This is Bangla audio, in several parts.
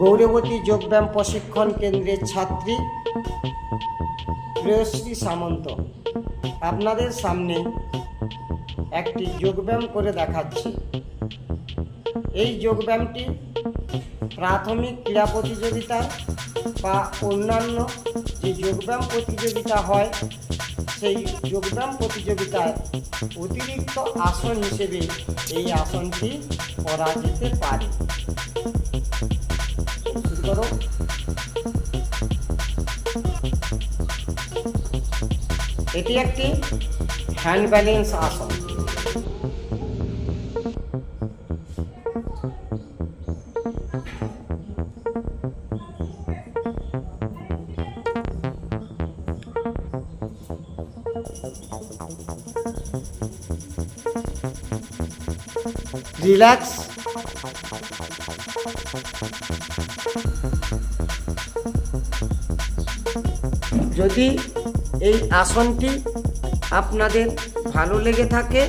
গৌরবতী যোগব্যায়াম প্রশিক্ষণ কেন্দ্রের ছাত্রী প্রেয়শ্রী সামন্ত। আপনাদের সামনে একটি যোগব্যায়াম করে দেখাচ্ছি। এই যোগব্যায়ামটি প্রাথমিক ক্রীড়া প্রতিযোগিতা বা অন্যান্য যে যোগব্যায়াম প্রতিযোগিতা হয় সেই যোগব্যায়াম প্রতিযোগিতায় অতিরিক্ত আসন হিসেবে এই আসনটি করা যেতে পারে এটি একটি হ্যান্ড ব্যালেন্স আসন। রিল্যাক্স যদি এই আসনটি আপনাদের ভালো লেগে থাকে,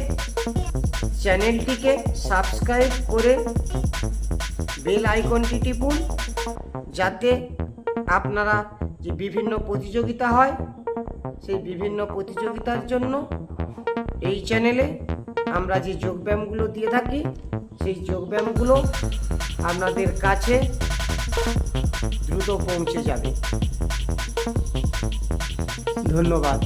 চ্যানেলটিকে সাবস্ক্রাইব করে বেল আইকনটি টিপুন, যাতে আপনারা যে বিভিন্ন প্রতিযোগিতা হয় সেই বিভিন্ন প্রতিযোগিতার জন্য এই চ্যানেলে আমরা যে যোগব্যায়ামগুলো দিয়ে থাকি, সেই যোগব্যায়ামগুলো আপনাদের কাছে দ্রুত পৌঁছে যাবে। ধন্যবাদ।